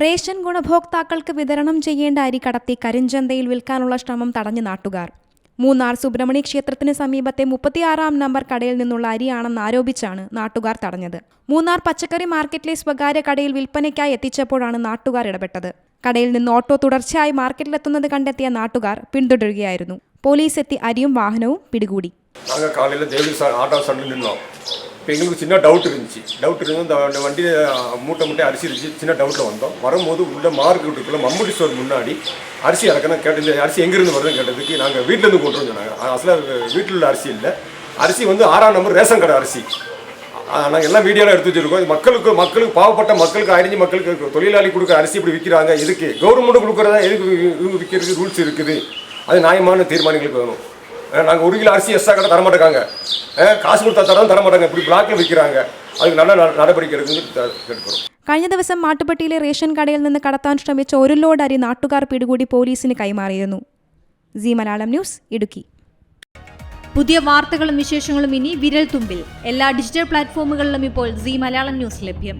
Ration ഗുണഭോക്താക്കൾക്ക് വിതരണം ചെയ്യേണ്ട അരി കടത്തി കരിഞ്ചന്തയിൽ വിൽക്കാനുള്ള ശ്രമം തടഞ്ഞു നാട്ടുകാർ. മൂന്നാർ സുബ്രഹ്മണ്യ ക്ഷേത്രത്തിന് സമീപത്തെ മുപ്പത്തിയാറാം നമ്പർ കടയിൽ നിന്നുള്ള അരിയാണെന്ന് ആരോപിച്ചാണ് നാട്ടുകാർ തടഞ്ഞത്. മൂന്നാർ പച്ചക്കറി മാർക്കറ്റിലെ സ്വകാര്യ കടയിൽ വിൽപ്പനയ്ക്കായി എത്തിച്ചപ്പോഴാണ് നാട്ടുകാർ ഇടപെട്ടത്. കടയിൽ നിന്ന് ഓട്ടോ തുടർച്ചയായി മാർക്കറ്റിലെത്തുന്നത് കണ്ടെത്തിയ നാട്ടുകാർ പിന്തുടരുകയായിരുന്നു. പോലീസ് എത്തി അരിയും വാഹനവും പിടികൂടി. இப்போ எங்களுக்கு சின்ன டவுட் இருந்துச்சு. டவுட் இருந்து இந்த அந்த வண்டி மூட்டை மூட்டை அரிசி இருந்துச்சு. சின்ன டவுட்டில் வந்தோம். வரும்போது உள்ள மார்க்கெட்டுக்குள்ளே மம்முட்டி ஸ்டோர் முன்னாடி அரிசி இறக்கணும் கேட்டு அரிசி எங்கேருந்து வருதுன்னு கேட்டதுக்கு நாங்கள் வீட்டிலேருந்து கொண்டு நாங்கள் சொன்னாங்க அசலாக வீட்டில் உள்ள அரிசி இல்லை. அரிசி வந்து ஆறாம் நம்பர் ரேஷன் கடை அரிசி. நாங்கள் எல்லாம் வீடியோவில் எடுத்து வச்சுருக்கோம். மக்களுக்கு மக்களுக்கு பாவப்பட்ட மக்களுக்கு அரிஞ்சு மக்களுக்கு தொழிலாளி கொடுக்குற அரிசி இப்படி விற்கிறாங்க இதுக்கு கவர்மெண்ட்டு கொடுக்குறதா எதுக்கு இவங்க விற்கிறதுக்கு ரூல்ஸ் இருக்குது? அது நியாயமான தீர்மானங்களுக்கு வேணும் நாங்கள் ஒரு கிலோ அரிசி எக்ஸ்ட்ரா கடை தரமாட்டேங்க காசு கொடுத்தா தரம் தரமாட்டாங்க இப்படி பிளாக்ல விற்கிறாங்க அதுக்கு நல்ல நட- நடவடிக்கை எடுக்குன்னு த- கேட்டுக்கிறோம் കഴിഞ്ഞ ദിവസം മാട്ടുപ്പെട്ടിയിലെ റേഷൻ കടയിൽ നിന്ന് കടത്താൻ ശ്രമിച്ച ഒരു ലോഡ് അരി നാട്ടുകാർ പിടികൂടി പോലീസിന് കൈമാറിയിരുന്നു സി മലയാളം ന്യൂസ് ഇടുക്കി പുതിയ വാർത്തകളും വിശേഷങ്ങളും ഇനി വിരൽ തുമ്പിൽ എല്ലാ ഡിജിറ്റൽ പ്ലാറ്റ്ഫോമുകളിലും ഇപ്പോൾ സി മലയാളം ന്യൂസ് ലഭ്യം